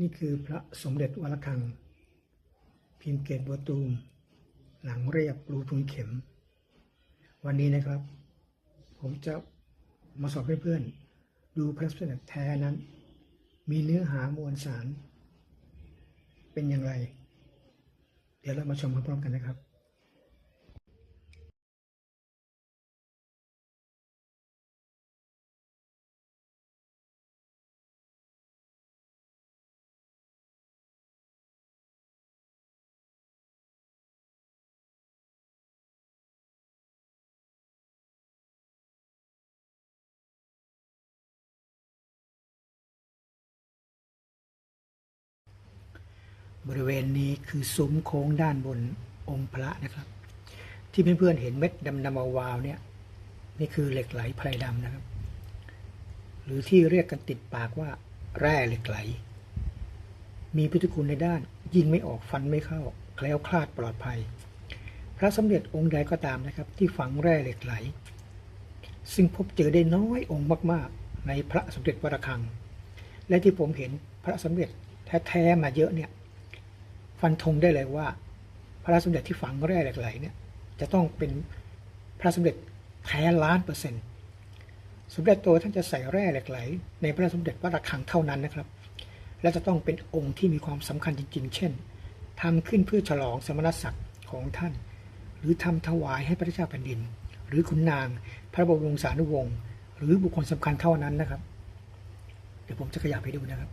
นี่คือพระสมเด็จวัลขัง พิมพ์เกตบัวตูม หลังเรียบรูทุนเข็ม วันนี้นะครับ ผมจะมาสอนเพื่อนๆ ดูพระสมเด็จแท้นั้น มีเนื้อหามวลสาร เป็นอย่างไร เดี๋ยวเรามาชมพร้อมๆกันนะครับ บริเวณนี้คือซุ้มโค้งด้านบนองค์พระนะครับ ที่เพื่อนๆเห็นเม็ดดำๆวาวๆเนี่ยนี่คือเหล็กไหลไพรดำนะครับ หรือที่เรียกกันติดปากว่า แร่เหล็กไหล มีพุทธคุณในด้านยิงไม่ออกฟันไม่เข้า แคล้วคลาดปลอดภัย พระสมเด็จองค์ใดก็ตามนะครับ ที่ฝังแร่เหล็กไหล ซึ่งพบเจอได้น้อยองค์มากๆ ในพระสมเด็จวระฆัง และที่ผมเห็นพระสมเด็จแท้ๆมาเยอะเนี่ย ฟันธงได้เลยว่า พระสมเด็จที่ฝังแร่เหล็กไหลเนี่ยจะต้องเป็นพระสมเด็จแท้ล้านเปอร์เซ็นต์สมเด็จโตท่านจะใส่แร่เหล็กไหลในพระสมเด็จพระระฆังเท่านั้นนะครับ และจะต้องเป็นองค์ที่มีความสำคัญจริง ๆ เช่นทำขึ้นเพื่อฉลองสมณศักดิ์ของท่าน หรือทำถวายให้พระเจ้าแผ่นดิน หรือขุนนาง พระบรมวงศานุวงศ์หรือบุคคลสำคัญเท่านั้นนะครับ เดี๋ยวผมจะขยับให้ดูนะครับ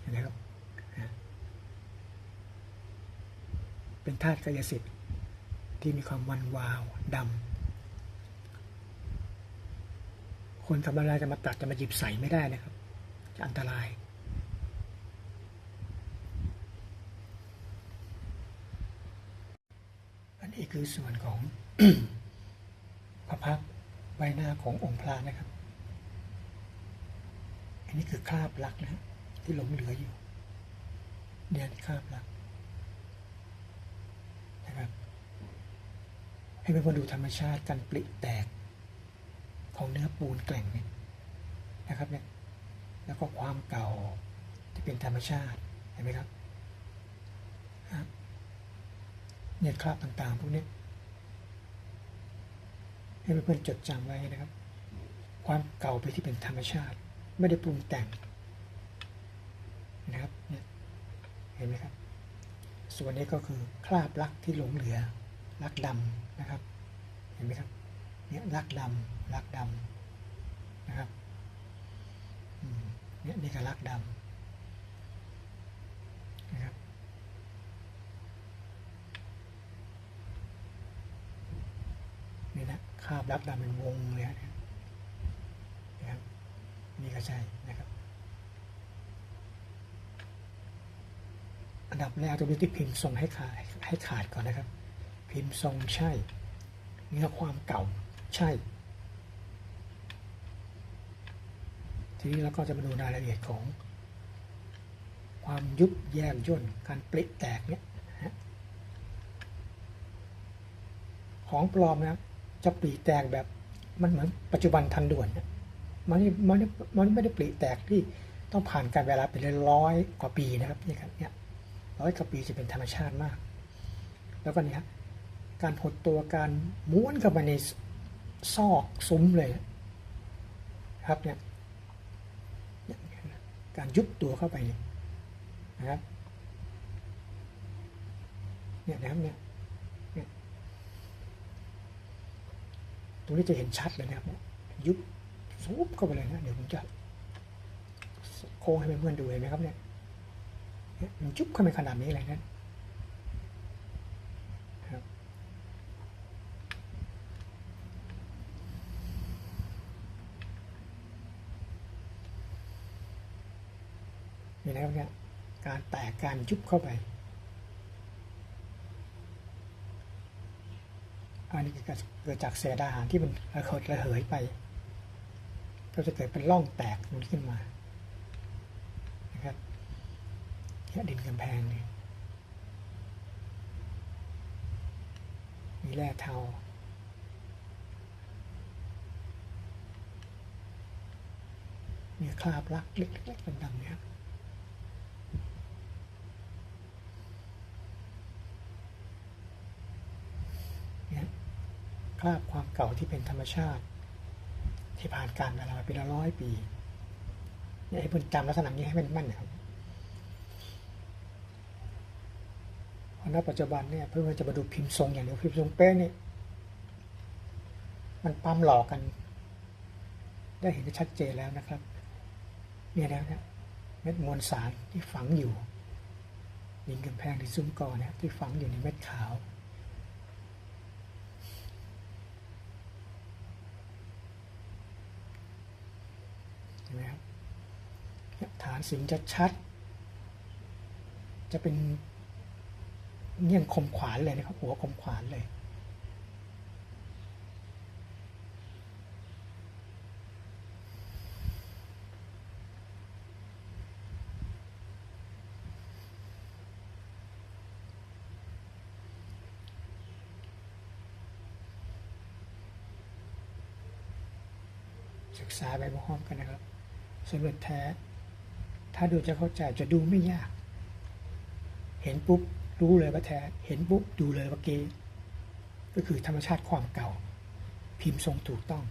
เห็นไหมครับ เป็นธาตุกายสิทธิ์ที่มีความมันวาวดำคนธรรมดาจะมาตัดจะมาหยิบใส่ไม่ได้นะครับ จะอันตราย อันนี้คือส่วนของพระพักใบหน้าขององค์พระนะครับ อันนี้คือคราบลักนะฮะที่หลงเหลืออยู่เดียนคราบลักษณ์ นะครับ ให้เพื่อนๆดูธรรมชาติการปลิแตกของเนื้อปูนแกร่งเนี่ยนะครับเนี่ยแล้วก็ความเก่าที่เป็นธรรมชาติเห็นไหมครับครับเนี่ยคราบต่างๆพวกนี้ให้เพื่อนๆจดจำไว้นะครับ ความเก่าไปที่เป็นธรรมชาติ ไม่ได้ปรุงแต่งนะครับเนี่ยเห็นไหมครับ ส่วนนี้ก็คือคราบลักที่หลงเหลือ ลักดำนะครับ เห็นไหมครับ เนี่ยลักดำลักดำนะครับเนี่ยนี่ก็ลักดำนะครับ นี่นะคาบลักดำเป็นวงเลยนะครับ นี่ก็ใช่นะครับอันดับแรกตรงนี้ที่พิมพ์ทรงให้ขาดให้ขาดก่อนนะครับ พิมพ์ทรงใช่ เนื้อความเก่าใช่ ทีนี้เราก็จะมาดูรายละเอียดของ ความยุบแยกย่นการปลิแตกเนี่ยของปลอมนะจะปลิแตกแบบมันเหมือนปัจจุบันทันด่วนมันไม่มันไม่มันไม่ได้ปลิแตกที่ต้องผ่านการเวลาเป็นร้อยกว่าปีนะครับนี่ครับเนี่ยร้อยกว่าปีจะเป็นธรรมชาติมาก แล้วก็เนี่ย การหดตัวการม้วนเข้าไปในซอกซุ้มเลยครับเนี่ยการยุบตัวเข้าไปเนี่ยนะครับเนี่ยนะครับเนี่ยตรงนี้จะเห็นชัดเลยนะครับยุบซุบเข้าไปเลยนะเดี๋ยวผมจะโค้งให้เพื่อนๆดูเห็นไหมครับเนี่ยมันจุ๊บเข้าไปขนาดนี้เลยนะ นี่นะครับเนี่ยการแตกการยุบเข้าไป อันนี้เกิดจากเศษอาหารที่มันระเหิดระเหยไป ก็จะเกิดเป็นร่องแตกตรงนี้ขึ้นมานะครับเนี่ยดินกำแพงนี่มีแร่เทามีคราบลักเล็กๆดำๆเนี่ย คราบความเก่าที่เป็นธรรมชาติ ที่ผ่านการเวลามาเป็นร้อยปีเนี่ยให้เพื่อนจำลักษณะนี้ให้มันมั่นนะครับพราะณปัจจุบันเนี่ยเพื่อนจะมาดูพิมพ์ทรงอย่างเดียวพิมพ์ทรงเป๊ะเนี่ยมันปั๊มหลอกกัน ได้เห็นชัดเจนแล้วนะครับ เนี่ยแล้วเนี่ยเม็ดมวลสารที่ฝังอยู่ดินกำแพงที่ซุ้มกอเนี่ยที่ฝังอยู่ในเม็ดขาว ห็นไหมครับฐานสิงจะชัด จะเป็นเงี้ยงคมขวานเลยนะครับ หัวคมขวานเลย ศึกษาไปพร้อมกันนะครับ สำเด็จแท้ ถ้าดูจะเข้าใจจะดูไม่ยาก เห็นปุ๊บรู้เลยว่าแท้ เห็นปุ๊บดูเลยว่าเกก็คือธรรมชาติความเก่า พิมพ์ทรงถูกต้อง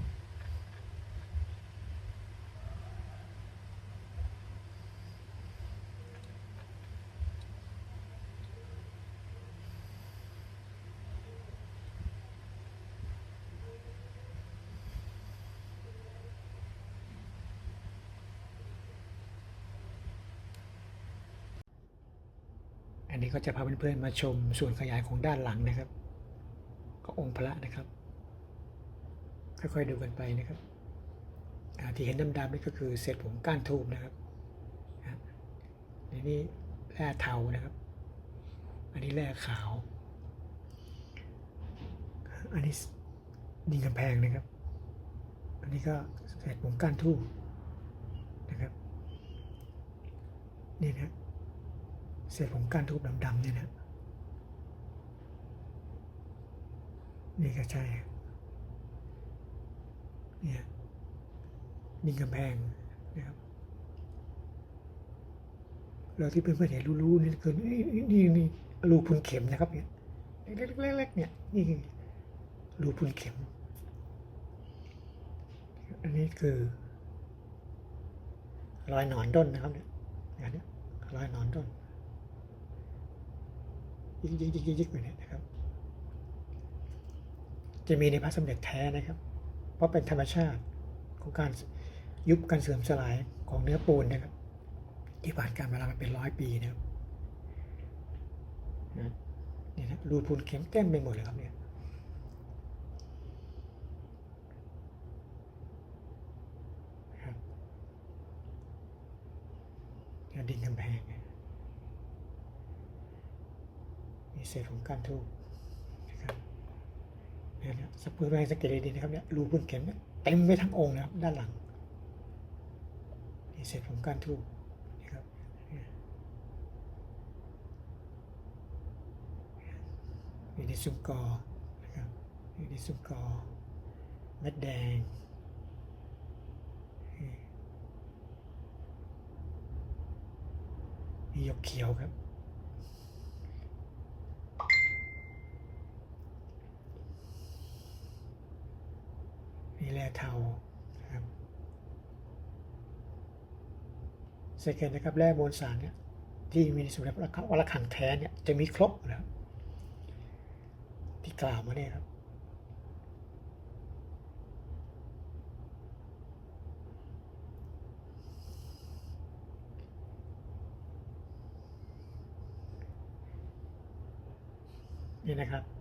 นี้ก็จะพาเพื่อนๆมาชมส่วนขยายของด้านหลังนะครับ ก็องค์พระนะครับ ค่อยๆดูกันไปนะครับที่เห็นดำๆนี่ก็คือเศษผงก้านทูบนะครับอ่นนี้แร่เทานะครับ อันนี้แร่ขาว อันนี้ดินกำแพงนะครับ อันนี้ก็เศษผงก้านทูบนะครับ นี่นะ เศษผงก้านทูบดำๆเนี่ยนะนี่ก็ใช่เนี่ยดินกำแพงนะครับเราที่เพื่อนๆเห็นรู้ๆนี่คือนี่นี่นี่รูพุนเข็มนะครับเนี่ยเล็กๆเนี่ยนี่รูพุนเข็ม อันนี้คือ รอยหนอนด้นนะครับเนี่ยอย่างนี้รอยหนอนด้น ยิกยิกยิกยิกยิกไปเนี่ยนะครับ จะมีในพระสมเด็จแท้นะครับ เพราะเป็นธรรมชาติของการยุบการเสื่อมสลายของเนื้อปูนนะครับที่ผ่านการเวลามาเป็นร้อยปีนะครับนี่นะรูปูนเข็มเต็มไปหมดเลยครับเนี่ยดินกำแพงเนี่ย มีเศษของกานทูบนะครับเนี่ยนะสปูนแรงสเกตดีนะครับเนี่ยรูพุนเข็มเนี่ยเต็มไปทั้งองค์นะครับด้านหลังมีเศษของกานทูบนะครับนี่ยมีดินซุ้มกอนะครับมีดินซุ้มกอเม็ดแดงมีหยกเขียวครับ แร่เทาครับสังเกตนะครับแร่มวลสารเนี่ยที่มีในสมเด็จพระวรคังแท้เนี่ยจะมีครบนะครับที่กล่าวมาเนี่ยครับนี่นะครับ